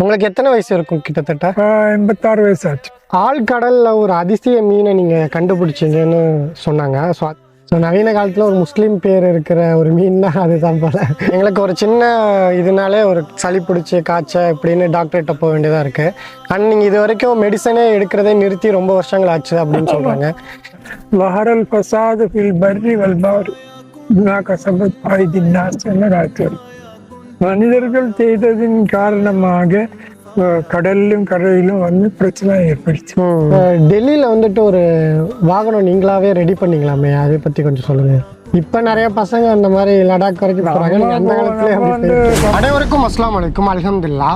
உங்களுக்கு எத்தனை வயசு இருக்கும் கிட்டத்தட்ட? எண்பத்தாறு வயசு ஆச்சு. ஆழ்கடல்ல ஒரு அதிசய மீனை நீங்க கண்டுபிடிச்சீங்கன்னு சொன்னாங்க. ஸோ ஸோ நவீன காலத்தில் ஒரு முஸ்லீம் பேர் இருக்கிற ஒரு மீன்னா அதுதான் போல். எங்களுக்கு ஒரு சின்ன இதனாலே ஒரு சளி பிடிச்சி காய்ச்ச இப்படின்னு டாக்டர்கிட்ட போக வேண்டியதாக இருக்குது அண்ட் நீங்கள் இது வரைக்கும் மெடிசனே எடுக்கிறதே நிறுத்தி ரொம்ப வருஷங்கள் ஆச்சு அப்படின்னு சொல்கிறாங்க வஹரல் பிரசாத் ஃபில் பர்ரி வல்பார் குனாக சபத் பாய் என்ன டாக்டர் மனிதர்கள் செய்ததின் காரணமாக கடலிலும் கரையிலும் வந்து பிரச்சனை ஏற்படுச்சு. டெல்லியில வந்துட்டு ஒரு வாகனம் நீங்களாவே ரெடி பண்ணீங்களாமே? அதை பத்தி கொஞ்சம் சொல்லுங்க. இப்ப நிறைய பசங்க அந்த மாதிரி லடாக் வரைக்கும் போறாங்க. அந்த காலத்துல அனைவருக்கும் அஸ்லாம் வலைக்கும் அல்ஹம்துல்லா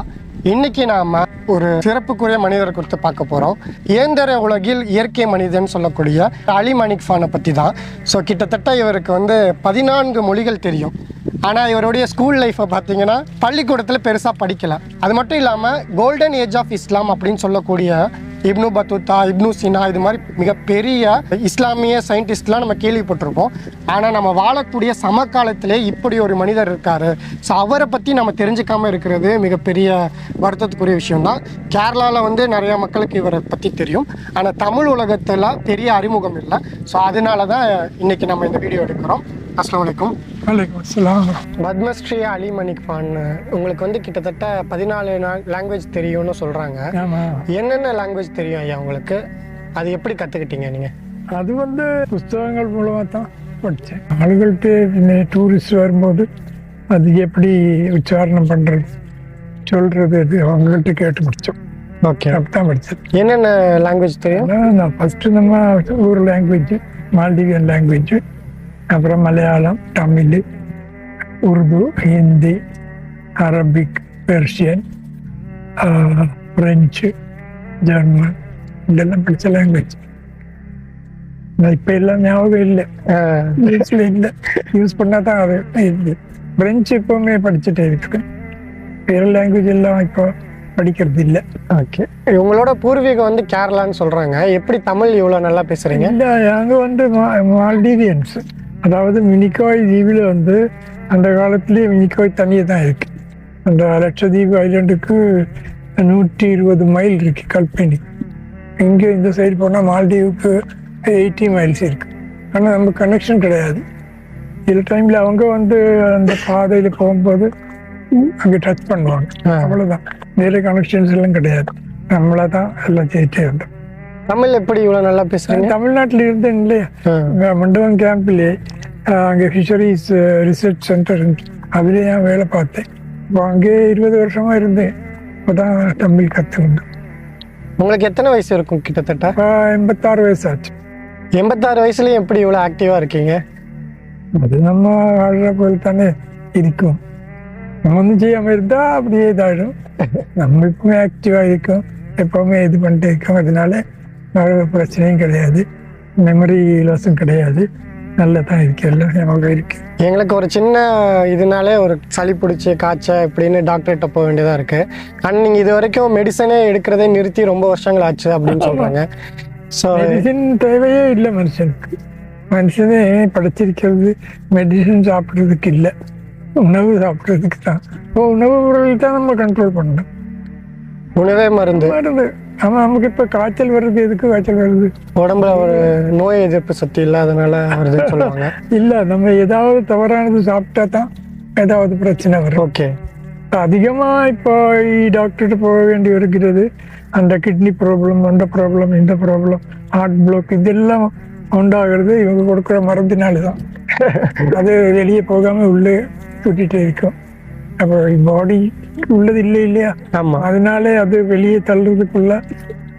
இன்னைக்கு நாம ஒரு சிறப்புக்குரிய மனிதரை குறித்து பார்க்க போறோம். இயந்திர உலகில் இயற்கை மனிதன் சொல்லக்கூடிய அலி மணிக் ஃபானை பத்தி தான் ஸோ கிட்டத்தட்ட இவருக்கு வந்து பதினான்கு மொழிகள் தெரியும். ஆனா இவருடைய ஸ்கூல் லைஃப்பை பார்த்தீங்கன்னா பள்ளிக்கூடத்தில் பெருசா படிக்கல. அது மட்டும் இல்லாம கோல்டன் ஏஜ் ஆஃப் இஸ்லாம் அப்படின்னு சொல்லக்கூடிய இப்னு பத்துத்தா இப்னு சினா இது மாதிரி மிகப்பெரிய இஸ்லாமிய சயின்டிஸ்ட்லாம் நம்ம கேள்விப்பட்டிருப்போம். ஆனால் நம்ம வாழக்கூடிய சமகாலத்திலே இப்படி ஒரு மனிதர் இருக்கார். ஸோ அவரை பற்றி நம்ம தெரிஞ்சுக்காமல் இருக்கிறது மிகப்பெரிய வருத்தத்துக்குரிய விஷயம்தான். கேரளாவில் வந்து நிறைய மக்களுக்கு இவரை பற்றி தெரியும். ஆனால் தமிழ் உலகத்தில் பெரிய அறிமுகம் இல்லை. ஸோ அதனால தான் இன்னைக்கு நம்ம இந்த வீடியோ எடுக்கிறோம். அஸ்லாம் வலைக்கம் வலைக்கம் அஸ்ஸலாம் பத்மஸ்ரீ அலி மணிக் ஃபான் உங்களுக்கு வந்து கிட்டத்தட்ட பதினாலு லாங்குவேஜ் தெரியும்னு சொல்கிறாங்க என்னென்ன லாங்குவேஜ் தெரியும் ஐயா உங்களுக்கு? அது எப்படி கற்றுக்கிட்டீங்க நீங்கள் அது வந்து புஸ்தகங்கள் மூலமாக தான் படித்தேன் ஆளுகள்கிட்ட டூரிஸ்ட் வரும்போது அது எப்படி உச்சாரணம் பண்ணுறது சொல்கிறது அது அவங்கள்ட்ட கேட்டு முடித்தோம் ஓகே. அப்படித்தான் படித்தேன் என்னென்ன லாங்குவேஜ் தெரியும்? நான் ஃபஸ்ட்டு நம்ம ஊர் லாங்குவேஜ் மால்டிவியன் லாங்குவேஜ் அப்புறம் Malayalam Tamil Urdu Hindi Arabic Persian French German இதெல்லாம் படித்த லாங்குவேஜ் இப்போ எல்லாம் ஞாபகம் இல்லை யூஸ்ல இல்லை யூஸ் பண்ணால் தான் அது இது ஃப்ரெஞ்சு இப்போவுமே படிச்சுட்டே இருக்கேன் வேறு லாங்குவேஜ் எல்லாம் இப்போ படிக்கிறது இல்லை ஓகே உங்களோட பூர்வீகம் வந்து கேரளான்னு சொல்றாங்க. எப்படி தமிழ் இவ்வளோ நல்லா பேசுறீங்க இல்ல அங்க வந்து மால்டீவியன்ஸ் அதாவது மினிகாய் தீவில் வந்து அந்த காலத்திலேயே மினிகாய் தனியாக தான் இருக்கு. அந்த லட்சத்தீவு ஐலண்டுக்கு நூற்றி இருபது மைல் இருக்கு கல்பனி. இங்கே இந்த சைடு போனால் மால்டீவுக்கு எயிட்டி மைல்ஸ் இருக்கு. ஆனால் நம்ம கனெக்ஷன் கிடையாது. சில டைம்ல அவங்க வந்து அந்த பாதையில் போகும்போது அங்கே டச் பண்ணுவாங்க. அவ்வளோதான் வேற கனெக்ஷன்ஸ் எல்லாம் கிடையாது. நம்மள தான் எல்லாம் செய்யிட்டே இருந்தோம் தமிழ் எப்படி இவ்வளோ நல்லா பேசுறீங்க? தமிழ்நாட்டில் இருந்தேன் இல்லையா மண்டபம் கேம்பிலே அங்கே ஃபிஷரிஸ் ரிசர்ச் சென்டர் அதிலே நான் வேலை பார்த்தேன். இப்போ அங்கே இருபது வருஷமா இருந்தேன். இப்போதான் தமிழ் கற்றுக்கணும் உங்களுக்கு எத்தனை வயசு இருக்கும் கிட்டத்தட்ட? இப்போ எண்பத்தாறு வயசு ஆச்சு எண்பத்தாறு வயசுலயும் எப்படி இவ்வளோ ஆக்டிவா இருக்கீங்க? அது நம்ம வாழ்ற போல் தானே இருக்கும். நம்ம ஒன்றும் செய்யாமல் இருந்தால் அப்படியே இதாகிடும் நம்ம எப்பவுமே ஆக்டிவாக இருக்கும். எப்பவுமே இது பண்ணிட்டு இருக்கோம். அதனால பிரச்சனையும் கிடையாது. மெமரி லாஸும் கிடையாது. நல்லா தான் இருக்கு. எல்லாம் ஞாபகம் இருக்கு. எங்களுக்கு ஒரு சின்ன இதனாலே ஒரு சளி பிடிச்சி காய்ச்சல் இப்படின்னு டாக்டர்கிட்ட போக வேண்டியதா இருக்கு. அண்ட் நீங்க இது வரைக்கும் மெடிசனே எடுக்கிறதே நிறுத்தி ரொம்ப வருஷங்கள் ஆச்சு அப்படின்னு சொல்றாங்க. ஸோ மெடிசின் தேவையே இல்லை மனுஷனுக்கு. மனுஷனே படைச்சிருக்கிறது மெடிசின் சாப்பிட்றதுக்கு இல்லை. உணவு சாப்பிட்றதுக்கு தான். இப்போ உணவு பொருள் தான் நம்ம கண்ட்ரோல் பண்ணணும். உணவே மருந்து. வருது ஆமாம் நமக்கு இப்போ காய்ச்சல் வருது எதுக்கு காய்ச்சல் வருது உடம்புல ஒரு நோய் எதிர்ப்பு சக்தி இல்லாதனால வருதுன்னு சொல்லுவாங்க. இல்லை நம்ம ஏதாவது தவறானது சாப்பிட்டா தான் ஏதாவது பிரச்சனை வரும். ஓகே. அதிகமாக இப்போ டாக்டர்கிட்ட போக வேண்டி இருக்கிறது அந்த கிட்னி ப்ராப்ளம் அந்த ப்ராப்ளம் இந்த ப்ராப்ளம் ஹார்ட் பிளாக் இதெல்லாம் உண்டாகிறது. இவங்க கொடுக்குற மருந்தினால தான். அது வெளியே போகாம உள்ளே சுட்டிகிட்டே இருக்கும். அப்போ பாடி உள்ளது இல்லை இல்லையா? ஆமா. அதனாலே அது வெளியே தள்ளுறதுக்குள்ள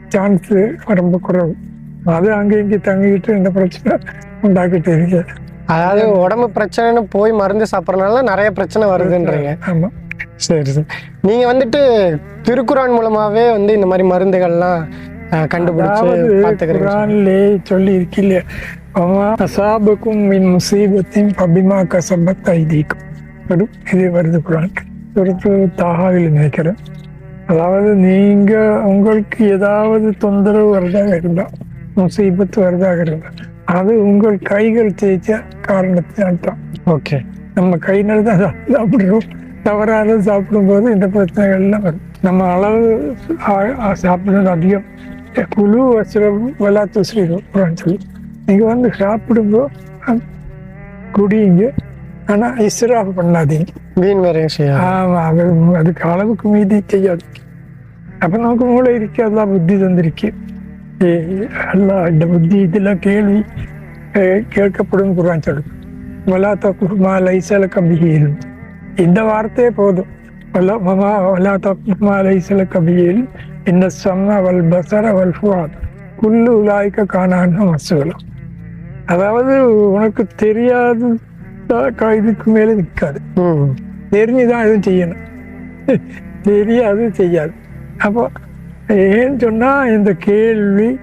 சான்ஸ் ரொம்ப குறைவு. அது அங்கே இங்கே தங்கிட்டு இந்த பிரச்சனை உண்டாக்கிட்டு இருக்கு. அதாவது உடம்பு பிரச்சனைன்னு போய் மருந்து சாப்பிட்றதுனால நிறைய பிரச்சனை வருதுன்றீங்க. ஆமா. சரி சரி. நீங்க வந்துட்டு திருக்குறான் மூலமாவே வந்து இந்த மாதிரி மருந்துகள்லாம் கண்டுபிடிச்சு சொல்லி இருக்கில்ல அம்மா அசாபக்கும் மின் முசீபத்தின் பபிமா கசபத் ஐதீக்கும் வரும் இது வருது குரான் ஒருத்தர் தாகாவில் நினைக்கிறேன் அதாவது நீங்க உங்களுக்கு ஏதாவது தொந்தரவு வரதாக இருந்தா முசீபத்து வரதாக இருந்தா அது உங்கள் கைகள் தேய்ச்ச காரணத்தினால் தான் ஓகே நம்ம கையினால் தான் சாப்பிடுறோம் தவறாக சாப்பிடும்போது இந்த பிரச்சனைகள்லாம் வரும் நம்ம அளவு ஆ- சாப்பிடுறது அதிகம் குழு வசரம் விளாத்து ஸ்ரீரம் சொல்லி நீங்க வந்து சாப்பிடும்போது குடியுங்க குடியுங்க ஆனா இஸ்ராஃப் பண்ணாதீங்க. வீண் வரையும் செய்யாது ஆமா அது அதுக்கு அளவுக்கு மீதி செய்யாது. அப்ப நமக்கு மூளை இருக்கு அதெல்லாம் புத்தி தந்திருக்கு. எல்லாம் இந்த புத்தி இதெல்லாம் கேள்வி கேட்கப்படும் குரான் சொல்லு வலாத்த குருமா லைசல கம்பியில் இந்த வார்த்தையே போதும். வலா மமா வலாத்த குருமா லைசல கம்பியில் இந்த சம்ம வல் பசர வல் ஃபுவாத். குல்லு உலாய்க்க காணான்னு மசுகலாம் அதாவது உனக்கு தெரியாது இதுக்கு மேலே நிற்காது தெரிஞ்சுதான் எதுவும் செய்யணும். தெரியாது செய்யாது. அப்போ ஏன்னு சொன்னா இந்த கேள்வி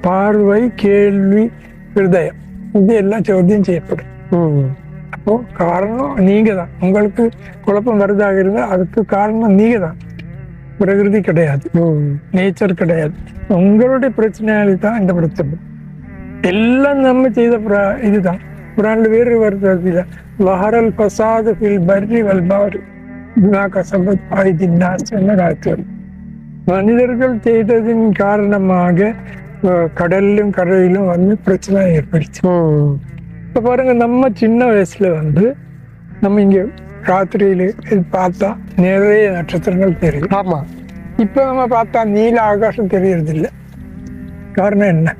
பார்வை கேள்வி ஹிருதயம் இது எல்லாம் சோத்தியம் செய்யப்படும் அப்போ காரணம் நீங்க தான் உங்களுக்கு குழப்பம் வருதாக இருந்தால் அதுக்கு காரணம் நீங்க தான் பிரகிருதி கிடையாது. நேச்சர் கிடையாது. உங்களுடைய பிரச்சனையால தான் இந்த பிரச்சனை. எல்லாம் நம்ம செய்த புரா- இதுதான். குரான்ல வேறு வருது வஹரல் பசாது ஃபில் பர்ரி வல் பாரி பிமா கசபத் ஆயுதின் நாஸ் என்ன காலத்து வரும். மனிதர்கள் செய்ததின் காரணமாக கடல்லும் கரையிலும் வந்து பிரச்சனை ஏற்படுச்சு. இப்ப பாருங்க நம்ம சின்ன வயசுல வந்து நம்ம இங்க ராத்திரியில பார்த்தா நிறைய நட்சத்திரங்கள் தெரியும். ஆமா. இப்ப நம்ம பார்த்தா நீல ஆகாசம் தெரியறது இல்ல காரணம் என்ன?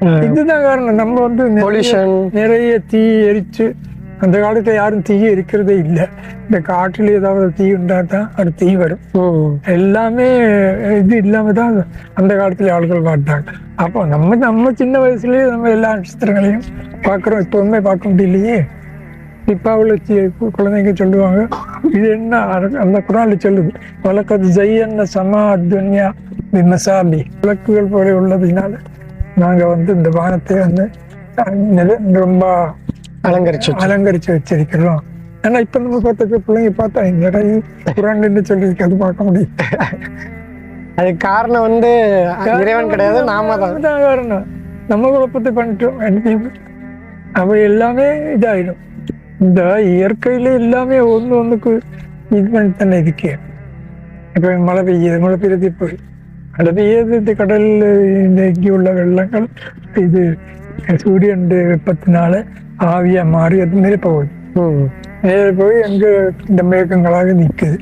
இதுதான் காரணம். நம்ம வந்து நிறைய- பொல்யூஷன் நிறைய தீ எரிச்சு அந்த காலத்துல யாரும் தீ எரிக்கிறதே இல்லை. இந்த காட்டுல ஏதாவது தீ உண்டா தான் அது தீ வரும். எல்லாமே இது இல்லாம தான் அந்த காலத்துல ஆட்கள் பார்த்தாங்க அப்போ நம்ம நம்ம சின்ன வயசுலயே நம்ம எல்லா நட்சத்திரங்களையும் பார்க்குறோம். இப்போவுமே பார்க்க முடியலையே. தீபாவளி சி- குழந்தைங்க சொல்லுவாங்க இது என்ன அந்த குரான்ல சொல்லுது வழக்கது ஜெய்யன்ன சமா துன்யா விமசாபி விளக்குகள் போல உள்ளதுனால நாங்க வந்து இந்த வானத்தை வந்து ரொம்ப அலங்கரிச்சு அலங்கரிச்சு வச்சிருக்கிறோம். ஆனா இப்ப நம்ம பார்த்த பிள்ளைங்க பார்த்தா இந்த இடம் குரான் என்ன சொல்லியிருக்கு அது பார்க்க முடியும். அதுக்கு காரணம் வந்து இறைவன் கிடையாது நாம தான். காரணம். நம்ம குழப்பத்தை பண்ணிட்டோம். அப்ப எல்லாமே இதாயிடும். இந்த இயற்கையில எல்லாமே ஒண்ணு ஒண்ணுக்கு இது பண்ணி தானே இருக்கு. இப்ப மழை பெய்யுது மழை பெய்யுது இப்போ இந்த கடல்ல உள்ள வெள்ளங்கள் இது சூரியன் வெப்பத்தினால ஆவியா மாறி அது மேலே போகுது. ம் நேர போய் அங்க இந்த மேகங்களாக நிக்குது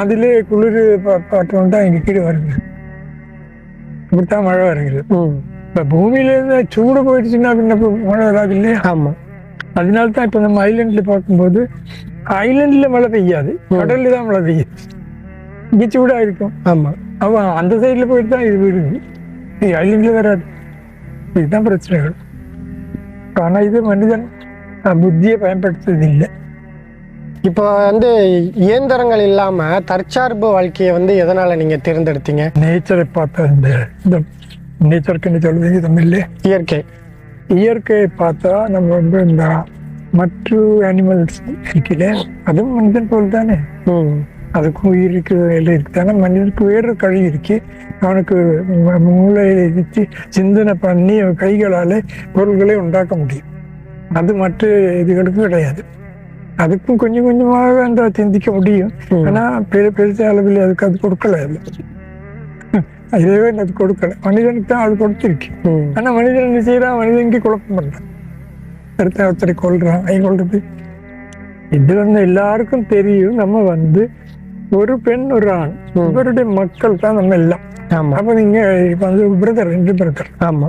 அதிலே குளிர் காற்று தான் இங்க கீழே வருது. இப்படித்தான் மழை வருகிறது. இப்ப பூமியில இருந்து சூடு போயிடுச்சுன்னா பின்ன மழை வராது இல்லையா? ஆமா. அதனால தான் இப்ப நம்ம ஐலண்ட்ல பார்க்கும்போது ஐலண்ட்ல மழை பெய்யாது. கடல்ல தான் மழை பெய்யுது. இங்க சூடா இருக்கும். ஆமா. அவன் அந்த சைடுல போயிட்டு தான் இது விடுது இது ஐலண்ட்ல வராது இதுதான் பிரச்சனைகள் ஆனா இது மனிதன் புத்தியை பயன்படுத்துறது இல்லை இப்போ வந்து இயந்திரங்கள் இல்லாம தற்சார்பு வாழ்க்கையை வந்து எதனால நீங்க தேர்ந்தெடுத்தீங்க? நேச்சரை பார்த்தா இந்த இந்த நேச்சருக்கு சொல்லுவீங்க தமிழ்ல இயற்கை. இயற்கையை பார்த்தா நம்ம வந்து இந்த மற்ற அனிமல்ஸ் இருக்குல்ல அதுவும் மனிதன் போல் தானே அதுக்கும் உயிர் இருக்கு எல்லாம் இருக்கு. ஆனா மனிதனுக்கு வேறு கழி இருக்கு. அவனுக்கு ம- மூளையில வச்சு சிந்தனை பண்ணி கைகளால பொருள்களை உண்டாக்க முடியும். அது மற்ற இதுகளுக்கு கிடையாது. அதுக்கும் கொஞ்சம் கொஞ்சமாக அந்த சிந்திக்க முடியும். ம். ஆனா பெரு பெருச அளவில் அதுக்கு அது கொடுக்கல அது. இறைவன் அது கொடுக்கல. மனிதனுக்கு தான் அது கொடுத்திருக்கு. ம். ஆனா மனிதன் என்ன செய்யறான் மனிதனுக்கு குழப்பம் பண்றான். ஒருத்தர் ஒருத்தரை கொள்றான் ஐ கொள்றது இது வந்து எல்லாருக்கும் தெரியும். நம்ம வந்து ஒரு பெண் ஒரு ஆண். இவருடைய மக்கள் தான் நம்ம எல்லாம். ஆமா. அப்ப நீங்க இப்ப வந்து பிரதர் ரெண்டு பிரதர் ஆமா.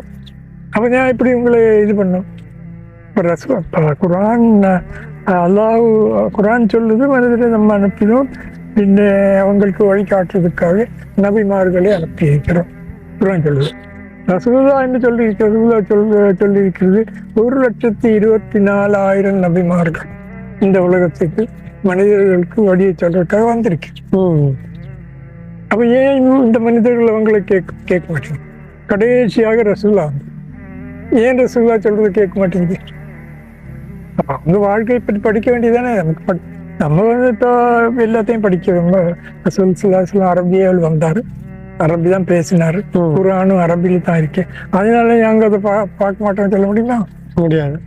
அப்ப நான் இப்படி உங்களை இது பண்ணோம் இப்ப ரசு குரான் அல்லாஹ் குரான் சொல்லுது மனிதரை நம்ம அனுப்பினோம். பின்ன அவங்களுக்கு வழிகாட்டுறதுக்காக நபிமார்களை அனுப்பி இருக்கிறோம் குரான் சொல்லுது. ரசூலா என்ன சொல்லி ரசூலா சொல்லி சொல்லியிருக்கிறது ஒரு லட்சத்தி இருபத்தி நாலாயிரம் நபிமார்கள் இந்த உலகத்துக்கு மனிதர்களுக்கு வழியை சொல்றதுக்காக வந்திருக்கு அப்ப ஏன் இந்த மனிதர்கள் அவங்களை கேட்க கேட்க மாட்டேங்குது? கடைசியாக ரசூலா வந்து ஏன் ரசூலா சொல்றது கேட்க மாட்டேங்குது? அவங்க வாழ்க்கையை பற்றி படிக்க வேண்டியதானே நமக்கு நம்ம வந்து இப்போ எல்லாத்தையும் படிக்கிறோம். ரசூல் சுல்லாஸ்லாம் அரபியாவில் வந்தாரு. அரபி தான் பேசினாரு. குரானும் அரபியில தான் இருக்கு. அதனால நாங்க அதை பா பார்க்க மாட்டோம்னு சொல்ல முடியுமா? முடியாது.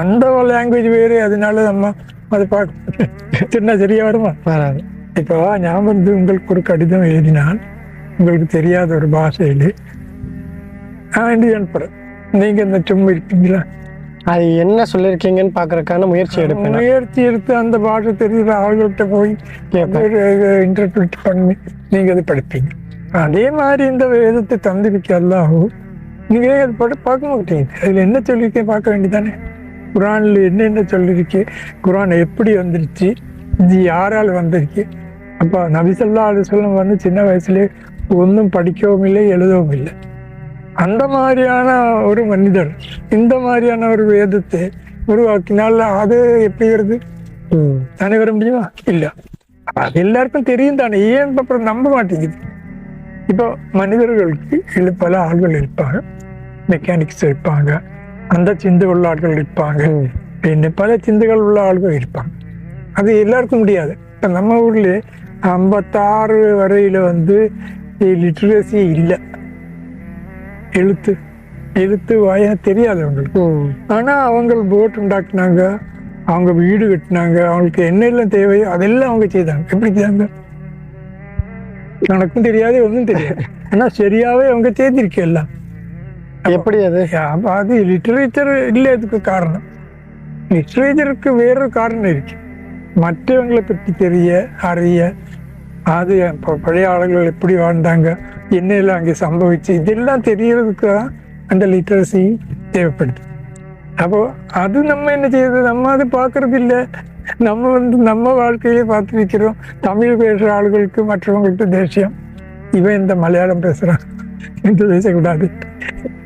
அந்த லாங்குவேஜ் வேறு. அதனால நம்ம அதை பார்க்க சொன்னா சரியா வருமா? வராது. இப்போ நான் வந்து உங்களுக்கு ஒரு கடிதம் எழுதினால் உங்களுக்கு தெரியாத ஒரு பாஷையில் நான் எழுதி அனுப்புறேன். நீங்க இந்த சும்மா இருப்பீங்களா? அது என்ன சொல்லியிருக்கீங்கன்னு பார்க்கறதுக்கான முயற்சி எடுப்பேன் முயற்சி எடுத்து அந்த பாஷை தெரியுற ஆள்கிட்ட போய் இன்டர்பிரட் பண்ணி நீங்க அதை படிப்பீங்க. அதே மாதிரி இந்த வேதத்தை தந்திருக்க அல்லாஹோ நீங்க ஏன் அதை படி பார்க்க மாட்டீங்க. அதுல என்ன சொல்லியிருக்கேன் பார்க்க வேண்டியதானே? குரான்ல என்னென்ன சொல்லியிருக்கு குரான் எப்படி வந்துருச்சு இது யாரால் வந்திருக்கு. அப்போ நபிசல்லா அலுவலம் வந்து சின்ன வயசுல ஒன்றும் படிக்கவும் இல்லை எழுதவும் இல்லை. அந்த மாதிரியான ஒரு மனிதர் இந்த மாதிரியான ஒரு வேதத்தை உருவாக்கினால் அது எப்படி வருது. தானே வர முடியுமா? இல்ல. அது எல்லாருக்கும் தெரியும் தானே ஏன் அப்புறம் நம்ப மாட்டேங்குது? இப்போ மனிதர்களுக்கு பல ஆள்கள் இருப்பாங்க மெக்கானிக்ஸ் இருப்பாங்க அந்த சிந்தை உள்ள ஆட்கள் இருப்பாங்க ம். പിന്നെ പല ചിന്തകൾ ഉള്ള ആളുകൾ இருப்பாங்க அது எல்லாருக்கும் முடியாது இப்போ நம்ம ஊர்ல ஐம்பத்தாறு வரையில வந்து லிட்ரஸி இல்லை எழுத்து எழுத்து வாய தெரியாது அவங்களுக்கு ம். ஆனா அவங்க போட் உண்டாக்குனாங்க அவங்க வீடு கட்டினாங்க அவங்களுக்கு என்ன எல்லாம் தேவையோ அதெல்லாம் அவங்க செய்தாங்க எப்படி செய்தாங்க கணக்கும் தெரியாது ஒன்றும் தெரியாது ஆனா சரியாவே அவங்க செய்திருக்கு எல்லாம் எப்படி அது? அது லிட்டரேச்சர் இல்லதுக்கு காரணம். லிட்ரேச்சருக்கு வேறொரு காரணம் இருக்கு. மற்றவங்களை பற்றி தெரிய அறிய அது பழைய ஆளுகள் எப்படி வாழ்ந்தாங்க என்னெல்லாம் அங்கே சம்பவிச்சு இதெல்லாம் தெரியறதுக்கு தான் அந்த லிட்ரஸி தேவைப்படுது. அப்போ அது நம்ம என்ன செய்யுது நம்ம அது பார்க்கறது இல்லை. நம்ம வந்து நம்ம வாழ்க்கையிலே பார்த்து வைக்கிறோம் தமிழ் பேசுகிற ஆளுகளுக்கு மற்றவங்களுக்கு தேசியம். இவன் இந்த மலையாளம் பேசுகிறான் இந்த பேசக்கூடாது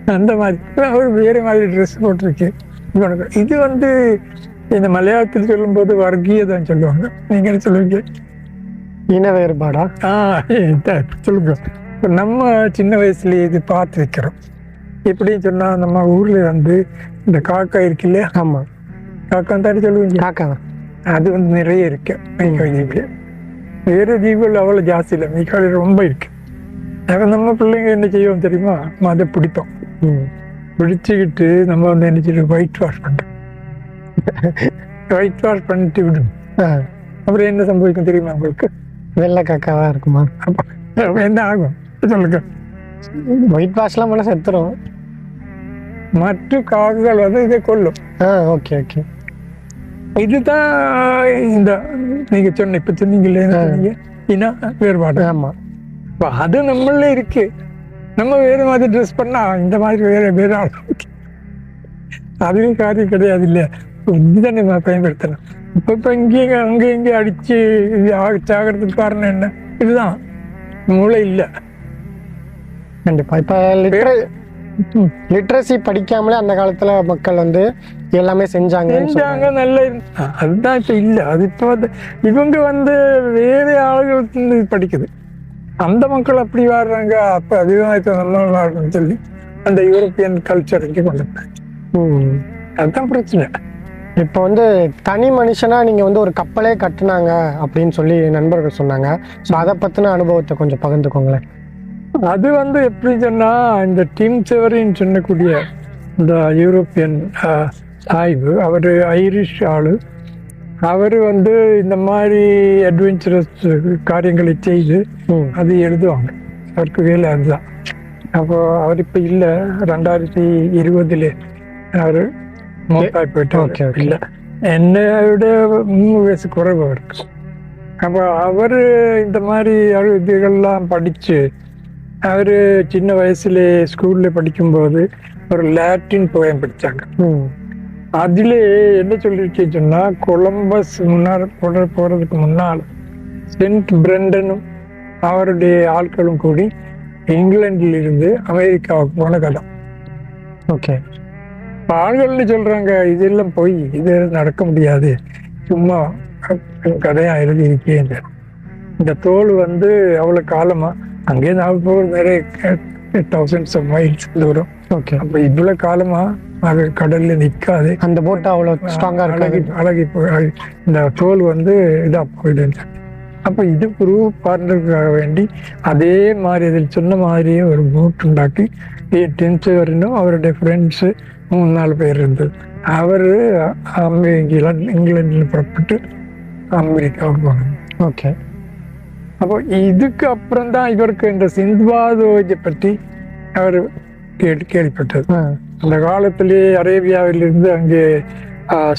அந்த மாதிரி. அவர் வேறு மாதிரி ட்ரெஸ் போட்டிருக்கு இது வந்து இந்த மலையாளத்தில் சொல்லும்போது வர்க்கீயதான் சொல்லுவாங்க. நீங்க என்ன சொல்லுவீங்க? இன வேறுபாடா? ஆ சொல்லுங்க. இப்ப நம்ம சின்ன வயசுல இது பார்த்து வைக்கிறோம் எப்படின்னு சொன்னா நம்ம ஊர்ல வந்து இந்த காக்கா இருக்கு இல்லையா? ஆமா. காக்கா தானே சொல்லுவீங்க? காக்கா அது வந்து நிறைய இருக்கு. மீன்காய் ஜீவில வேற ஜீவிகள் அவ்வளவு ஜாஸ்தி இல்லை. மீன்காய் ரொம்ப இருக்கு. நம்ம பிள்ளைங்க என்ன செய்வோம் தெரியுமா? அதை பிடிப்போம். பிடிச்சுக்கிட்டு நம்ம வந்து என்ன செய்யணும் ஒயிட் வாஷ் பண்ணுறோம் ஒயிட் வாஷ் பண்ணிட்டு விடும். அப்புறம் என்ன சம்பவிக்கும் தெரியுமா உங்களுக்கு? வெள்ளை காக்காவா இருக்குமா என்ன ஆகும்? சொல்லுங்க. ஒயிட் வாஷ்லாம் பண்ண செத்துரும். மற்ற காக்குகள் வந்து இதை கொல்லும். ஆ ஓகே ஓகே இதுதான் இந்த நீங்க சொன்ன இப்ப சொன்னீங்க? இன வேறுபாடு. ஆமா. அது நம்மளே இருக்கு. நம்ம வேற மாதிரி ட்ரெஸ் பண்ணா இந்த மாதிரி வேற வேற ஆள் அதுவே காரியம் கிடையாது இல்ல இதுதான் நம்ம பயன்படுத்தணும் இப்ப இப்ப இங்கேயும் அங்க இங்கே அடிச்சு இது ஆ- சாகிறதுக்கு காரணம் என்ன? இதுதான். மூளை இல்ல. கண்டிப்பா. இப்ப லிட்ரே லிட்ரஸி படிக்காமலே அந்த காலத்துல மக்கள் வந்து எல்லாமே சொல்றாங்க செஞ்சாங்க நல்ல அதுதான் இப்ப இல்ல. அது இப்ப வந்து இவங்க வந்து வேற ஆளுகள் படிக்குது. அந்த மக்கள் அப்படி வாழ்றாங்க அப்ப இப்ப நம்ம வாழ்றோம்னு சொல்லி அந்த யூரோப்பியன் கல்ச்சர் இங்கே கொண்டு வந்தாங்க. அதுதான் பிரச்சனை. இப்போ வந்து தனி மனுஷனா நீங்க வந்து ஒரு கப்பலே கட்டுனாங்க அப்படின்னு சொல்லி நண்பர்கள் சொன்னாங்க. ஸோ அதை பத்தின அனுபவத்தை கொஞ்சம் பகிர்ந்துக்கோங்களேன். அது வந்து எப்படி சொன்னா இந்த டீம் செவரின்னு சொல்லக்கூடிய இந்த யூரோப்பியன் ஆய்வு அவர் ஐரிஷ் ஆளு அவர் வந்து இந்த மாதிரி அட்வென்ச்சரஸ் காரியங்களை செய்து. அது எழுதுவாங்க. அவருக்கு வேலை அதுதான். அப்போ அவர் இப்போ இல்லை. ரெண்டாயிரத்தி இருபதுல அவர் மூத்தாய் okay. இல்லை. என்னை விட மூணு வயசு குறைவு அவருக்கு. அப்போ அவர் இந்த மாதிரி இதுகள்லாம் படிச்சு அவர் சின்ன வயசுல ஸ்கூல்ல படிக்கும்போது ஒரு லாட்டின் போயம் படிச்சாங்க. ம். அதுல என்ன சொல்லிருக்கேன்னு சொன்னா கொலம்பஸ் முன்னாள் போற போறதுக்கு முன்னால் சென்ட் பிரண்டனும் அவருடைய ஆட்களும் கூடி இங்கிலாந்தில் இருந்து அமெரிக்காவுக்கு போன கதை. ஓகே. ஆள்கள்னு சொல்றாங்க இதெல்லாம் போய் இது நடக்க முடியாது. சும்மா கதையா எழுதி இருக்கேன் இந்த தோல் வந்து அவ்வளவு காலமா அங்கே நான் போகிற நிறைய தௌசண்ட்ஸ் ஆஃப் மைல்ஸ் தூரம். அப்ப இவ்வளவு காலமா அது கடல்ல நிக்காது. அந்த போட் அவ்வளவு ஸ்ட்ராங்கா அழகி அழகி இந்த தோல் வந்து இதா போயிடுச்சு. அப்ப இது ப்ரூவ் பண்றதுக்காக வேண்டி அதே மாதிரி இதில் சொன்ன மாதிரியே ஒரு போட் உண்டாக்கி டென்த் வரணும் அவருடைய ஃப்ரெண்ட்ஸு மூணு நாலு பேர் இருந்தது. அவர் இங்கிலாந்து இங்கிலாந்துல புறப்பட்டு அமெரிக்காவுக்கு போனாங்க ஓகே அப்போ இதுக்கு அப்புறம் தான் இவருக்கு இந்த சிந்துபாதோஜை பற்றி அவர் கேள்வி கேள்விப்பட்டது. அந்த காலத்திலே அரேபியாவிலிருந்து அங்கே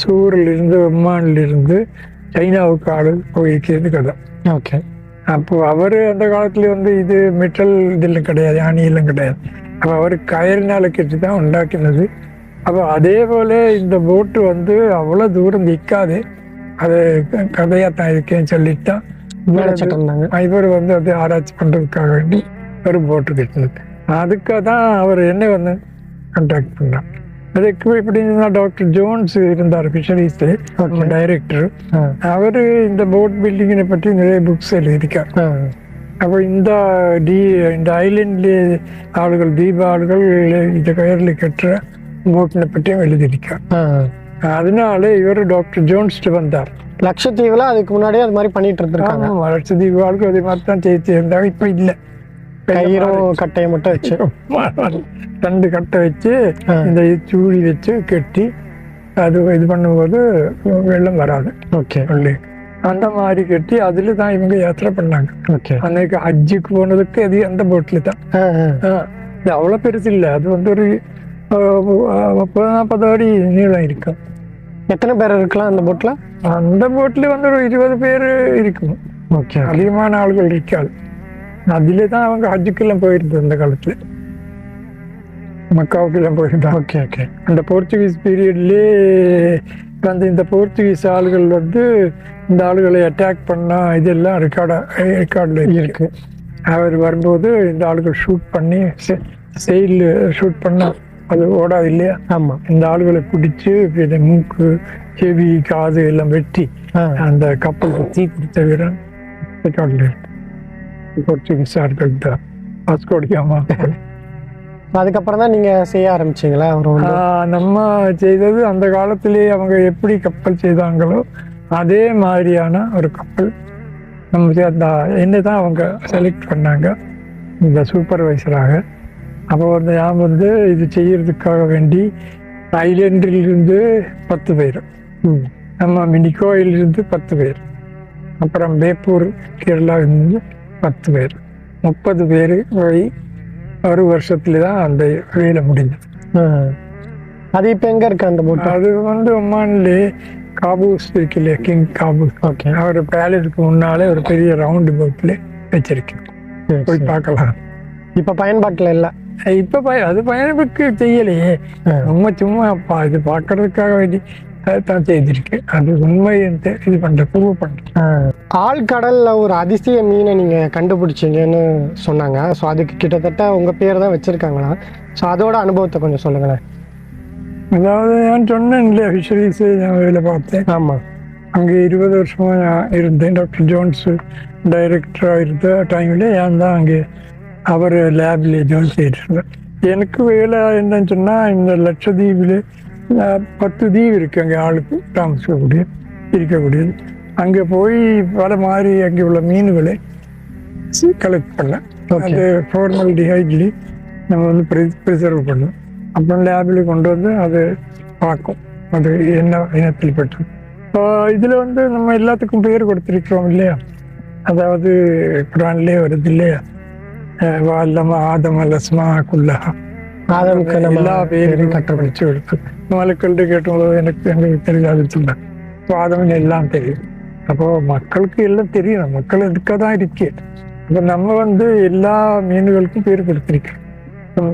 சூரிலிருந்து ஒமானிலிருந்து சைனாவுக்கு ஆளு போயிருக்கிறது கதை. ஓகே. அப்போ அவர் அந்த காலத்துல வந்து இது மெட்டல் இதெல்லாம் கிடையாது ஆணியெல்லாம் கிடையாது. அப்போ அவர் கயிறுனால கட்டி தான் உண்டாக்கினது. அப்போ அதே போல இந்த போட்டு வந்து அவ்வளோ தூரம் நிற்காது. அது கதையாக தான் இருக்கேன்னு சொல்லிட்டான் நினைச்சிட்டு இருந்தாங்க இவர் வந்து அதை ஆராய்ச்சி பண்ணுறதுக்காக வேண்டி ஒரு போட்டு கட்டினது. அதுக்காக தான் அவர் என்ன வந்து கான்டாக்ட் பண்ணார். அதுக்கு எப்படின்னா டாக்டர் ஜோன்ஸ் இருந்தார் ஃபிஷரிஸு. டைரக்டர். அவர் இந்த போட் பில்டிங்கினை பற்றி நிறைய புக்ஸ் எழுதியிருக்கார். இந்த டி இந்த ஐலண்ட்ல ஆளுகள் தீப ஆளுகள் இந்த கயரில் கட்டுற போட்டினை பற்றியும் எழுதியிருக்கார். ஆ. அதனால இவர் டாக்டர் ஜோன்ஸ்ட்டு வந்தார். லட்சத்தீவுல அதுக்கு முன்னாடியே அது மாதிரி பண்ணிட்டு இருந்திருக்காங்க. வளர்ச்சி தீப ஆளுக்கு அதே மாதிரி தான் செய்து இருந்தாங்க இப்போ இல்லை. கயிறும் கட்டையை மட்டும் வச்சு. ரெண்டு கட்டை வச்சு. இந்த சூழி வச்சு கட்டி அது இது பண்ணும்போது வெள்ளம் வராது. ஓகே. உள்ளே அந்த மாதிரி கட்டி அதுல தான் இவங்க யாத்திரை பண்ணாங்க. ஓகே. அன்னைக்கு ஹஜ்ஜுக்கு போனதுக்கு அது அந்த போட்டில் தான். இது அவ்வளோ பெருசு இல்லை. அது வந்து ஒரு முப்பது நாற்பது அடி நீளம் இருக்கும். எத்தனை பேர் இருக்கலாம் அந்த போட்ல அந்த போட்டில் வந்து ஒரு இருபது பேர் இருக்கும். ஓகே. அதிகமான ஆள்கள் இருக்காது. அதிலே தான் அவங்க ஹஜ்ஜுக்கெல்லாம் போயிருந்தது அந்த காலத்துல மக்காவுக்கெல்லாம் போயிருந்தாங்க ஓகே ஓகே அந்த போர்ச்சுகீஸ் பீரியட்லே வந்து இந்த போர்ச்சுகீஸ் ஆளுகள் வந்து இந்த ஆளுகளை அட்டாக் பண்ணா இதெல்லாம் ரெக்கார்டா ரெக்கார்டில் இருக்கு இருக்கு அவர் வரும்போது இந்த ஆளுகள் ஷூட் பண்ணி செயல் ஷூட் பண்ணா அது ஓடாது இல்லையா ஆமா இந்த ஆளுகளை பிடிச்சு மூக்கு செவி காது எல்லாம் வெட்டி. அந்த கப்பலுக்கு தீ பிடித்த வீரன் ரெக்கார்டில் இருக்கு போர்ச்சுகீஸ் ஆட்கள் தான் வாஸ்கோடியாமா அதுக்கப்புறம் தான் நீங்க செய்ய ஆரம்பிச்சீங்களா? ஆஹ் நம்ம செய்தது அந்த காலத்திலே அவங்க எப்படி கப்பல் செய்தாங்களோ அதே மாதிரியான ஒரு கப்பல் நம்ம அந்த என்ன தான் அவங்க செலக்ட் பண்ணாங்க இந்த சூப்பர்வைசராக அப்போ வந்து நான் வந்து இது செய்யறதுக்காக வேண்டி ஐலேண்டிலிருந்து பத்து பேர். நம்ம மினிகோயிலிருந்து பத்து பேர். அப்புறம் பேப்பூர் கேரளாவிலிருந்து பத்து பேர். முப்பது பேர் போய் ஒரு வருஷத்துல தான் அந்த வேலை முடிஞ்சது. அது இப்ப எங்க இருக்கு அந்த போட் அது வந்து ஒமான்ல காபூஸ் இருக்கு இல்லையா கிங் காபூஸ். ஓகே. அவர் பேலஸுக்கு முன்னாலே ஒரு பெரிய ரவுண்டு போட்ல வச்சிருக்கேன். போய் பார்க்கலாம். இப்ப பயன்பாட்டுல இல்ல? இப்ப பய அது பயனுக்கு செய்யலையே. சும்மா சும்மா அப்பா இது பார்க்கறதுக்காக வேண்டி தான் செய்திருக்கு அது உண்மை என்று இது பண்ற ப்ரூவ் பண்றேன் ஆ. ஆழ்கடல்ல ஒரு அதிசய மீனை நீங்க கண்டுபிடிச்சீங்கன்னு சொன்னாங்க. ஸோ அதுக்கு கிட்டத்தட்ட உங்க பேர் தான் வச்சிருக்காங்களா? ஸோ அதோட அனுபவத்தை கொஞ்சம் சொல்லுங்களேன். அதாவது நான் சொன்னேன் இல்லையா ஃபிஷரிஸ் நான் வேலை பார்த்தேன். ஆமா. அங்கே இருபது வருஷமா நான் இருந்தேன். டாக்டர் ஜோன்ஸ் டைரக்டராக இருந்த டைமில் நான் தான் அங்கே அவர் லேபில் ஜாயின் செய்திருந்தேன். எனக்கு வேலை என்னன்னு சொன்னால் இந்த லட்சத்தீவில் பத்து தீவு இருக்கு அங்கே ஆளுக்கு தாமசிக்கக்கூடிய இருக்கக்கூடியது அங்கே போய் பல மாதிரி அங்கே உள்ள மீன்களை கலெக்ட் பண்ணேன். அது ஃபார்மல் டிஹைட்லி நம்ம வந்து ப்ரிசர்வ் பண்ணோம் அப்புறம் லேபில் கொண்டு வந்து அது பார்க்கும். அது என்ன இனத்தில் பெற்று. இப்போ இதில் வந்து நம்ம எல்லாத்துக்கும் பேர் கொடுத்துருக்கிறோம் இல்லையா? அதாவது குரான்லேயே வருது இல்லையா? அஹ் வால்லம ஆதம லஸ்மா குல்லஹா. ஆதமுக்கு நம்ம எல்லா கற்றுக் கற்றுப்பிடிச்சு கொடுத்து மலக்கள்கிட்ட கேட்டபோது எனக்கு எங்களுக்கு தெரியாது சொன்னேன் இப்போ ஆதமன் எல்லாம் தெரியும். அப்போ மக்களுக்கு எல்லாம் தெரியும். மக்கள் இதுக்காக தான் இருக்கு? அப்போ நம்ம வந்து எல்லா மீன்களுக்கும் பேர் கொடுத்துருக்கோம்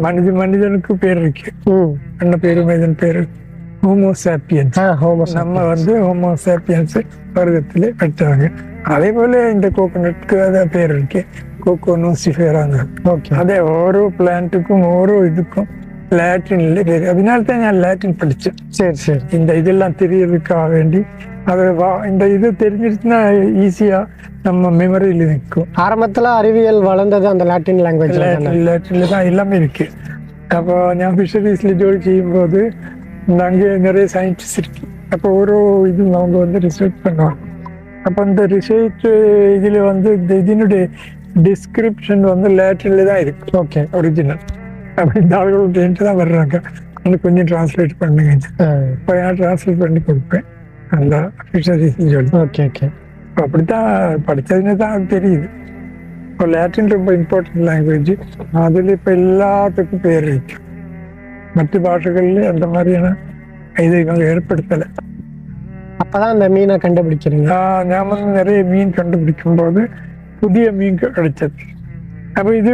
மனித மனிதனுக்கு பேர் இருக்கு. என்ன பேரு மனிதன் பேரு ஹோமோசாப்பியன்ஸ் நம்ம வந்து ஹோமோசாப்பியன்ஸ் வருகத்திலே பெற்றவங்க. அதே போல இந்த கோகோனட்க்கு அதான் பேர் இருக்கு. கோகோ நூசிஃபேராங்க ஓகே அதே ஓரோ பிளான்ட்டுக்கும் ஓரோ இதுக்கும் லாட்டின்ல பேர் அதனால தான் நான் லாட்டின் படித்தேன் சரி சரி. இந்த இதெல்லாம் தெரியறதுக்காக வேண்டி அது வா- இந்த இது தெரிஞ்சிருச்சுன்னா ஈஸியா நம்ம மெமரியில் நிற்கும். ஆரம்பத்துல அறிவியல் வளர்ந்தது அந்த லாட்டின் லாட்டின் லாட்டின்ல தான் எல்லாமே இருக்கு. அப்போ நான் ஃபிஷரிஸ்ல ஜோடி செய்யும்போது இந்த அங்கே நிறைய சயின்டிஸ்ட் இருக்கு. அப்போ ஒரு இது அவங்க வந்து ரிசர்ச் பண்ணுவாங்க. அப்போ அந்த ரிசர்ச் இதில் வந்து இந்த இதனுடைய டிஸ்கிரிப்ஷன் வந்து லேட்டின்ல தான் இருக்கு. ஓகே ஒரிஜினல் அப்போ இந்த ஆளுகள் தான் வர்றாங்க. இன்னும் கொஞ்சம் டிரான்ஸ்லேட் பண்ணுங்க. இப்போ நான் டிரான்ஸ்லேட் பண்ணி கொடுப்பேன். அந்த ஃபிஷரிஸ் ஜோடி ஓகே ஓகே அப்போ அப்படித்தான் படித்ததுன்னு தான் தெரியுது. இப்போ லாட்டின் ரொம்ப இம்பார்ட்டன்ட் லாங்குவேஜ் அதில் இப்போ எல்லாத்துக்கும் பேர் இருக்கு. மற்ற பாஷைகள்ல அந்த மாதிரியான இது இவங்க ஏற்படுத்தலை. அப்பதான் அந்த மீனை கண்டுபிடிக்கிறீங்க. நான் வந்து நிறைய மீன் கண்டுபிடிக்கும் போது புதிய மீன் கிடைச்சது அப்போ இது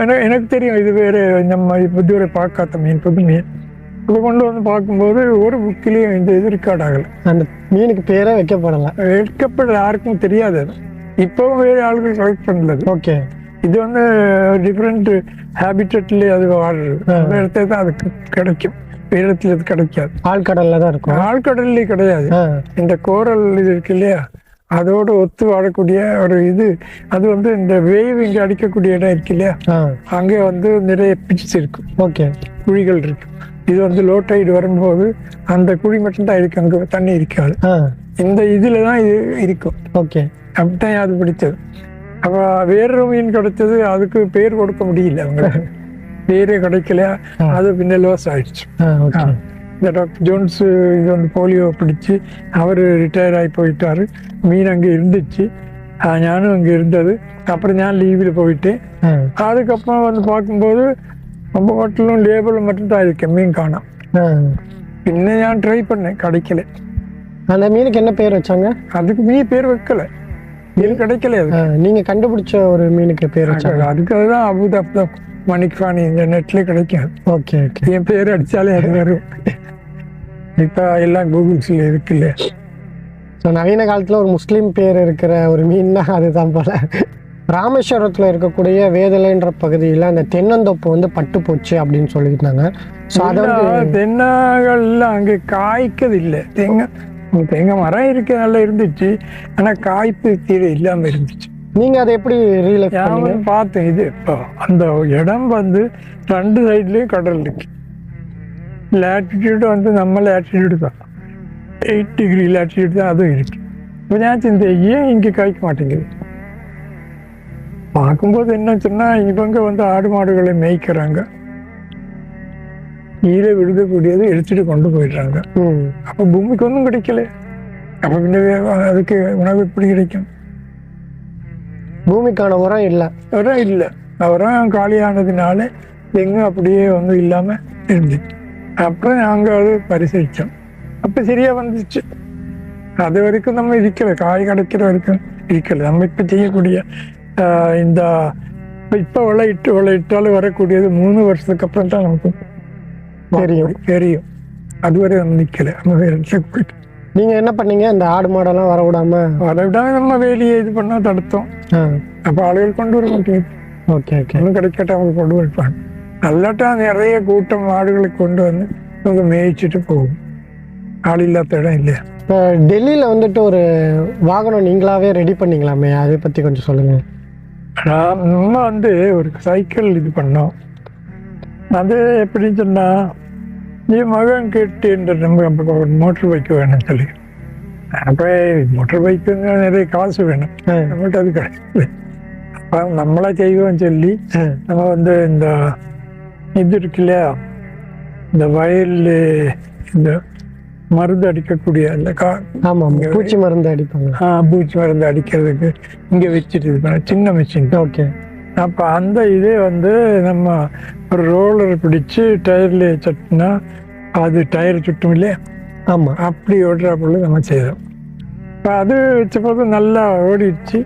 என- எனக்கு தெரியும் இது வேறு நம்ம இதுவரை பார்க்காத மீன் புது மீன். இப்போ கொண்டு வந்து பார்க்கும்போது ஒரு புக்கிலையும் இந்த இது ரெக்கார்ட் ஆகலை. அந்த மீனுக்கு பேரே வைக்கப்படல. எடுக்கப்பட யாருக்கும் தெரியாது அது. இப்போவும் வேறு ஆளுகள் கலெக்ட் பண்ணது ஓகே. இது வந்து டிஃப்ரெண்ட் ஹேபிட்டட்லேயே அது வாழ்றது அந்த இடத்துல தான் அதுக்கு கிடைக்கும். வேறு இடத்துல அது கிடைக்காது. ஆழ்கடல்ல தான் இருக்கும். ஆழ்கடல்லே கிடையாது. இந்த கோரல் இது இருக்கு இல்லையா? அதோட ஒத்து வாழக்கூடிய ஒரு இது. அது வந்து இந்த வேவ் இங்க அடிக்கக்கூடிய இடம் இருக்கு இல்லையா? அங்கே வந்து நிறைய பிட்ஸ் இருக்கும் ஓகே. குழிகள் இருக்கு. இது வந்து லோ டைடு வரும்போது அந்த குழி மட்டும்தான் இருக்கு அங்கே தண்ணி இருக்காது. இந்த இதுல தான் இது இருக்கும். ஓகே. அப்படித்தான் அது பிடிச்சது அப்ப வேறொரு மீன் கிடைச்சது அதுக்கு பேர் கொடுக்க முடியல அவங்களுக்கு. பேரே கிடைக்கல அது பின்ன லாஸ் ஆயிடுச்சு. இந்த டாக்டர் ஜோன்ஸ் இது வந்து போலியோ பிடிச்சு அவர் ரிட்டையர் ஆகி போயிட்டாரு. மீன் அங்கே இருந்துச்சு. ஞானும் அங்கே இருந்தது. அப்புறம் நான் லீவில் போயிட்டேன் ஆ, அதுக்கப்புறம் வந்து பார்க்கும்போது ரொம்ப ஹோட்டலும் லேபிள் மட்டும் தான் இருக்கேன் மீன் காணோம். பின்ன நான் ட்ரை பண்ணேன் கிடைக்கல. அந்த மீனுக்கு என்ன பேர் வச்சாங்க? அதுக்கு மீன் பேர் வைக்கல. மீன் கிடைக்கல நீங்க கண்டுபிடிச்ச ஒரு மீனுக்கு பேர் வச்சாங்க. அதுக்கு அதுதான் அபுதாப் மணிக்ஃபானி இந்த நெட்ல கிடைக்கும். ஓகே ஓகே என் பேர் அடிச்சாலே அது வரும். இப்போ எல்லாம் கூகுள்ஸ்ல இருக்கு இல்லையா ஸோ நவீன காலத்துல ஒரு முஸ்லீம் பேர் இருக்கிற ஒரு மீன்னா அதுதான் போல. ராமேஸ்வரத்துல இருக்கக்கூடிய வேதலைன்ற பகுதியில் அந்த தென்னந்தோப்பு வந்து பட்டு போச்சு அப்படின்னு சொல்லியிருந்தாங்க. ஸோ அதை வந்து தென்னாகள்ல அங்கே காய்க்கிறது இல்லை தேங்காய் தேங்காய் மரம் இருக்க நல்லா இருந்துச்சு. ஆனா காய்ப்பு தீர இல்லாம இருந்துச்சு. நீங்க அதை எப்படி பண்ணீங்க? நான் பார்த்தேன் இது இப்போ அந்த இடம் வந்து ரெண்டு சைட்லயும் கடல் இருக்கு. லாட்டிடியூட் வந்து நம்ம லாட்டிடியூடு தான். எயிட் டிகிரி லாட்டிடியூட் தான் அதுவும் இருக்கு. இப்போ நான் இந்த ஏன் இங்கே காய்க்க மாட்டேங்குது? பார்க்கும்போது என்ன சொன்னா இவங்க வந்து ஆடு மாடுகளை மேய்க்கிறாங்க. கீழே விழுகக்கூடியது எடுத்துட்டு கொண்டு போயிடுறாங்க. அப்போ பூமிக்கு ஒன்றும் கிடைக்கல. அப்போ பின்ன அதுக்கு உணவு எப்படி கிடைக்கும்? பூமிக்கான உரம் இல்லை. உரம் இல்லை. உரம் காலியானதுனால எங்கும் அப்படியே வந்து இல்லாம இருந்துச்சு. அப்புறம் நாங்கள் அது பரிசீலிச்சோம். அப்போ சரியா வந்துச்சு. அது வரைக்கும் நம்ம இருக்கல. காய் கிடைக்கிற வரைக்கும் இருக்கல. நம்ம இப்போ செய்யக்கூடிய இந்த இப்போ விளையிட்டு விளையிட்டாலும் வரக்கூடியது மூணு வருஷத்துக்கு அப்புறம் தான் நமக்கு. தெரியும். தெரியும். அதுவரை நம்ம நிக்கல. நம்ம போயிட்டு நீங்க என்ன பண்ணீங்க? இந்த ஆடு மாடெல்லாம் வர விடாம? அதை விட நம்ம வேலையை இது பண்ணா தடுத்தோம். அப்போ ஆளுகள் கொண்டு வர மாட்டேங்குது ஓகே ஓகே. ஒன்றும் கிடைக்காட்ட அவங்க கொண்டு வைப்பாங்க நல்லாட்டா நிறைய கூட்டம் மாடுகளை கொண்டு வந்து அவங்க மேய்ச்சிட்டு போகும். ஆள் இல்லாத இடம் இல்லையா? இப்போ டெல்லியில வந்துட்டு ஒரு வாகனம் நீங்களாவே ரெடி பண்ணீங்களாமே? அதை பத்தி கொஞ்சம் சொல்லுங்க. நான் நம்ம வந்து ஒரு சைக்கிள் இது பண்ணோம். அது எப்படின்னு சொன்னா என் மகன் கேட்டு இந்த நம்ம மோட்டர் பைக் வேணும்னு சொல்லி. அப்போ மோட்டர் பைக்குங்க நிறைய காசு வேணும். நம்மகிட்ட அது கிடையாது. அப்போ நம்மளா செய்வோம் சொல்லி நம்ம வந்து இந்த இது இருக்கு இல்லையா? இந்த வயல்ல இந்த மருந்து அடிக்கக்கூடிய அந்த கா ஆமா ஆமா. பூச்சி மருந்து அடிப்பாங்க ஆ, பூச்சி மருந்து அடிக்கிறதுக்கு இங்க வச்சுட்டு இது பண்ண சின்ன மிஷின் ஓகே. அப்போ அந்த இதே வந்து நம்ம ஒரு ரோலர் பிடிச்சு டயர்ல சட்டினா அது டயர் சுட்டும் இல்லையா? ஆமா. அப்படி ஓடுறாப்புல நம்ம செய்தோம் இப்போ அது வச்ச போது நல்லா ஓடிடுச்சு.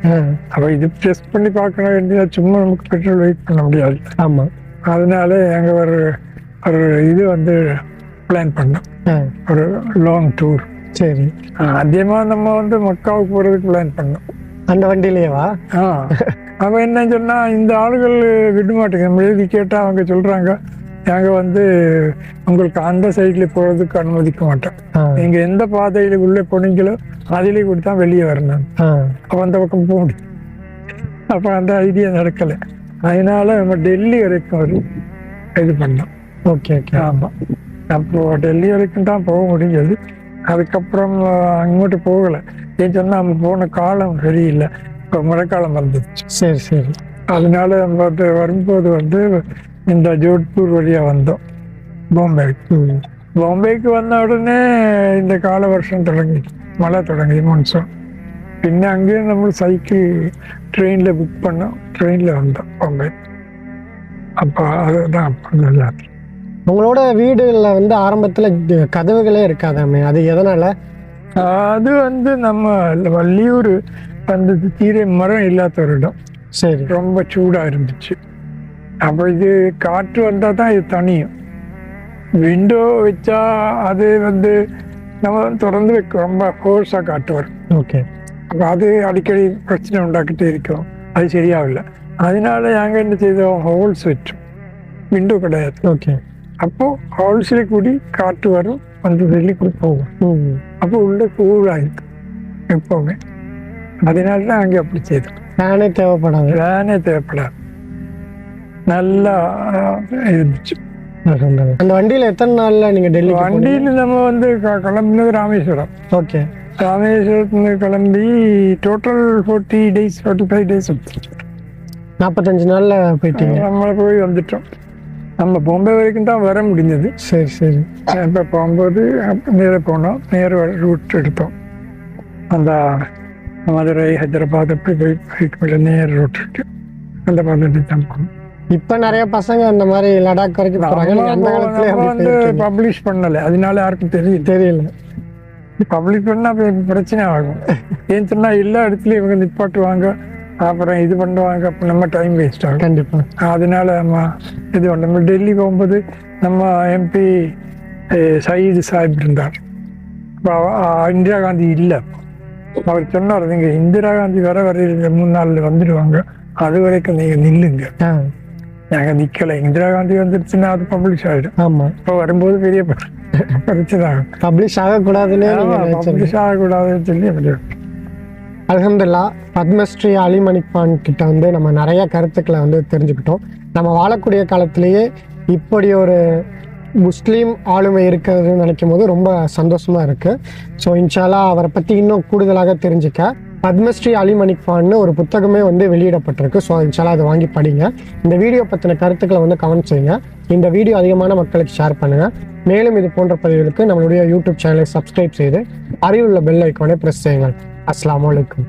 அப்போ இது டெஸ்ட் பண்ணி பார்க்கணும் வேண்டியதா சும்மா நமக்கு பெட்ரோல் வெயிட் பண்ண முடியாது. ஆமா. அதனால எங்க ஒரு ஒரு இது வந்து பிளான் பண்ணோம். ஒரு லாங் டூர் சரி. அதிகமா நம்ம வந்து மக்காவுக்கு போறதுக்கு பிளான் பண்ணோம். அந்த வண்டியிலேயேவா? ஆ. அவன் என்ன சொன்னா இந்த ஆளுகள் விட மாட்டேங்க எழுதி கேட்டா அவங்க சொல்றாங்க. நாங்க வந்து உங்களுக்கு அந்த சைட்ல போறதுக்கு அனுமதிக்க மாட்டோம். ஆ, நீங்க எந்த பாதையில உள்ளே போனீங்களோ அதிலே கூட தான் வெளியே வரணும் அப்ப அந்த பக்கம் போக முடியும். அப்ப அந்த ஐடியா நடக்கல. அதனால நம்ம டெல்லி வரைக்கும் ஒரு இது பண்ணோம். Okay okay. ஆமா. அப்போ டெல்லி வரைக்கும் தான் போக முடிஞ்சது. அதுக்கப்புறம் அங்கிட்டு போகல. ஏன் சொன்னா நம்ம போன காலம் சரியில்லை. மழைக்காலம் வந்துச்சு சரி சரி அதனால நம்ம வந்து வரும்போது வந்து இந்த ஜோத்பூர் வழியா வந்தோம் பாம்பே ம், பாம்பேக்கு வந்த உடனே இந்த கால வருஷம் தொடங்கி மழை தொடங்கி மான்சூன் പിന്നെ അങ്ങ് നമ്മൾ സൈക്കിൾ ட்ரெயினில் புக் பண்ணோம் ட்ரெயினில் வந்தோம் பாம்பே அப்போ அதுதான் அப்போ நல்லா இருக்கு. உங்களோட வீடுல வந்து ஆரம்பத்துல இது கதவுகளே இருக்காதாமே அது எதனால அது வந்து நம்ம வள்ளியூர் அந்த தீரை மரம் இல்லாத ஒரு இடம் சரி. ரொம்ப சூடாக இருந்துச்சு. அப்போ இது காற்று வந்தால் தான் இது தனியும். விண்டோ வச்சா அது வந்து நம்ம திறந்து வைக்க ரொம்ப ஃபோர்ஸாக காற்று வரும். ஓகே அப்போ அது அடிக்கடி பிரச்சனை உண்டாக்கிட்டே இருக்கும். அது சரியாகல. அதனால நாங்கள் என்ன செய்தோம்? ஹோல்ஸ் வச்சோம். விண்டோ கிடையாது. ஓகே அப்போ ஹோல்ஸில் கூடி காற்று வரும். வந்து வெளியே கூட போகும் அப்போ உள்ள கூலாக இருக்கும் எப்போவுமே. அதனால தான் அங்கே அப்படி செய்தோம் ஃபேனே தேவைப்படாது. வேனே தேவைப்படாது. நல்லா இருந்துச்சு. அந்த வண்டியில எத்தனை நாள்ல நீங்க டெல்லி வண்டியில் நம்ம வந்து கிளம்புனது ராமேஸ்வரம். ஓகே. ராமேஸ்வரத்துல கிளம்பி total forty days forty five days நாற்பத்தஞ்சு நாள்ல போயிட்டீங்க. நம்மளை போய் வந்துட்டோம். நம்ம பாம்பே வரைக்கும் தான் வர முடிஞ்சது. சரி சரி. இப்போ போகும்போது நேர போனோம். நேர ரூட் எடுத்தோம். அந்த மதுரை ஹைதராபாத் அப்படி போய் போயிட்டு நேர ரூட் இருக்கு அந்த மாதிரி தான் இப்ப நிறைய பசங்க அந்த மாதிரி லடாக் வரைக்கும் அந்த காலத்துல வந்து. பப்ளிஷ் பண்ணல. அதனால யாருக்கும் தெரியல. தெரியல. பப்ளிக் பண்ணா பிரச்சனை ஆகும். ஏன்னு சொன்னா எல்லா இடத்துலயும் இவங்க நிப்பாட்டுவாங்க. அப்புறம் இது பண்ணுவாங்க. அப்ப நம்ம டைம் வேஸ்ட் ஆகும். கண்டிப்பா. அதனால நம்ம இது நம்ம டெல்லி போகும்போது நம்ம எம்பி சயீது சாஹிப் இருந்தார். இந்திரா காந்தி இல்லை. அவர் சொன்னார் நீங்க இந்திரா காந்தி வர வர மூணு நாள்ல வந்துடுவாங்க. அது வரைக்கும் நீங்க நில்லுங்க. நாங்க நிக்கல. இந்திரா காந்தி வந்துருச்சுன்னா அது பப்ளிஷ் ஆயிடும். ஆமா. இப்போ வரும்போது பெரிய பிரச்சனை பப்ளிஷ் ஆகக்கூடாதுன்னு பப்ளிஷ் ஆகக்கூடாதுன்னு சொல்லி அப்படி அல்ஹம்துல்லா பத்மஸ்ரீ அலி மணிக் கான் கிட்ட வந்து நம்ம நிறைய கருத்துக்களை வந்து தெரிஞ்சுக்கிட்டோம். நம்ம வாழக்கூடிய காலத்திலேயே இப்படி ஒரு முஸ்லீம் ஆளுமை இருக்கிறதுன்னு நினைக்கும் போது ரொம்ப சந்தோஷமா இருக்கு. ஸோ இன்ஷாலா அவரை பற்றி இன்னும் கூடுதலாக தெரிஞ்சுக்க. பத்மஸ்ரீ அலிமணிக் ஃபான்னு ஒரு புத்தகமே வந்து வெளியிடப்பட்டிருக்கு. ஸோ இன்ஷாலா அதை வாங்கி படிங்க. இந்த வீடியோ பற்றின கருத்துக்களை வந்து கமெண்ட் செய்யுங்க. இந்த வீடியோ அதிகமான மக்களுக்கு ஷேர் பண்ணுங்க. மேலும் இது போன்ற பதிவுகளுக்கு நம்மளுடைய யூடியூப் சேனலை சப்ஸ்கிரைப் செய்து அருகில் உள்ள பெல் ஐக்கானை ப்ரெஸ் செய்யுங்கள். அஸ்லாம் அலைக்கும்.